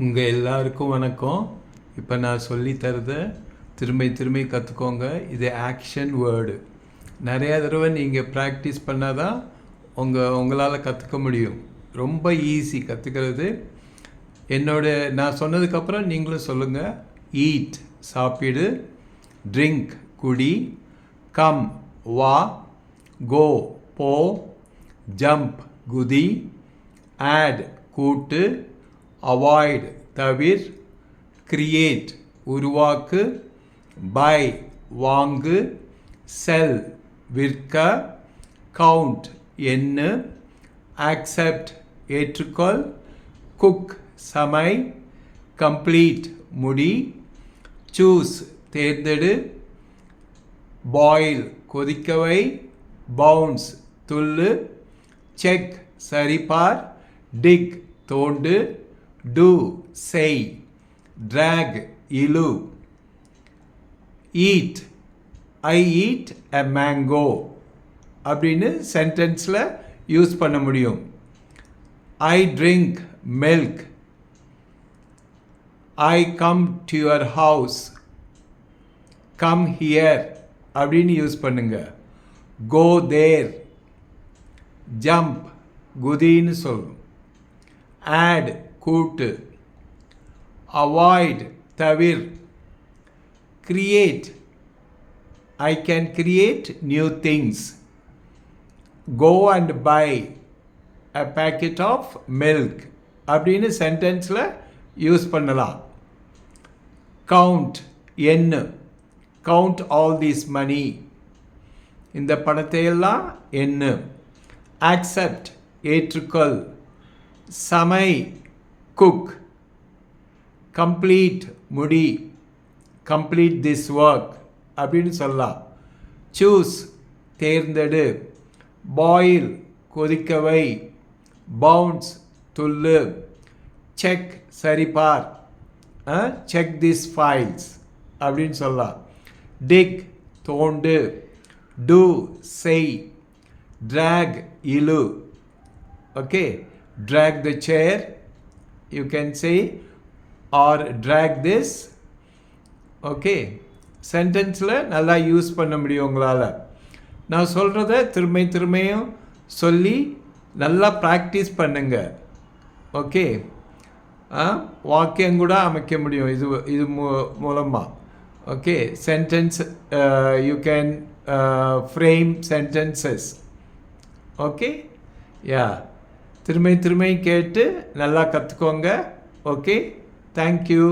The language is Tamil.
உங்கள் எல்லாருக்கும் வணக்கம். இப்போ நான் சொல்லித்தரத திரும்பி திரும்பி கற்றுக்கோங்க இது ஆக்ஷன் வேர்டு நிறையா தடவை நீங்கள் ப்ராக்டிஸ் பண்ணால் தான் உங்கள் உங்களால் கற்றுக்க முடியும். ரொம்ப ஈஸி கற்றுக்கிறது என்னோட நான் சொன்னதுக்கப்புறம் நீங்களும் சொல்லுங்கள் ஈட் சாப்பிடு. ட்ரிங்க் குடி. கம் வா. கோ போ. ஜம்ப் குதி. ஆட் கூட்டு. அவாய்ட் தவிர் கிரியேட் உருவாக்கு பை வாங்கு செல் விற்க கவுண்ட் எண்ணு ஆக்செப்ட் ஏற்றுக்கொள் குக் சமை கம்ப்ளீட் முடி சூஸ் தேர்ந்தெடு பாயில் கொதிக்கவை பவுன்ஸ் துள்ளு செக் சரிபார் டிக் தோண்டு டூ செய் drag இலு eat I eat a mango அப்படின்னு சென்டென்ஸில் யூஸ் பண்ண முடியும். I drink milk. I come to your house. Come here அப்படின்னு யூஸ் பண்ணுங்க. Go there. ஜம்ப் குதின்னு சொல்லும். ஆட் கூட்டு. Avoid தவிர். Create I can create new things go and buy a packet of milk அப்படின்னு சென்டென்ஸில் யூஸ் பண்ணலாம். கவுண்ட் எண்ணு கவுண்ட் ஆல் தீஸ் மணி இந்த பணத்தையெல்லாம் எண்ணு ஆக்செப்ட் ஏற்றுக்கொள். சமை குக் கம்ப்ளீட் முடி கம்ப்ளீட் திஸ் ஒர்க் அப்படின்னு சொல்லலாம். சூஸ் தேர்ந்தெடு. பாயில் கொதிக்கவை. பவுன்ஸ் துள்ளு. செக் சரிபார். செக் திஸ் ஃபைல்ஸ் அப்படின்னு சொல்லலாம். டிக் தோண்டு. டூ செய். ட்ராக் இழு. Okay drag the chair you can say or drag this. Okay சென்டென்ஸில் நல்லா யூஸ் பண்ண முடியும் உங்களால். நான் சொல்கிறத திரும்ப திரும்பியும் சொல்லி நல்லா ப்ராக்டிஸ் பண்ணுங்க. ஓகே வாக்கியம் கூட அமைக்க முடியும். இது இது மூ மூலமாக okay sentence you can frame sentences okay யா திரும்ப திரும்ப கேட்டு நல்லா கற்றுக்கோங்க ஓகே தேங்க்யூ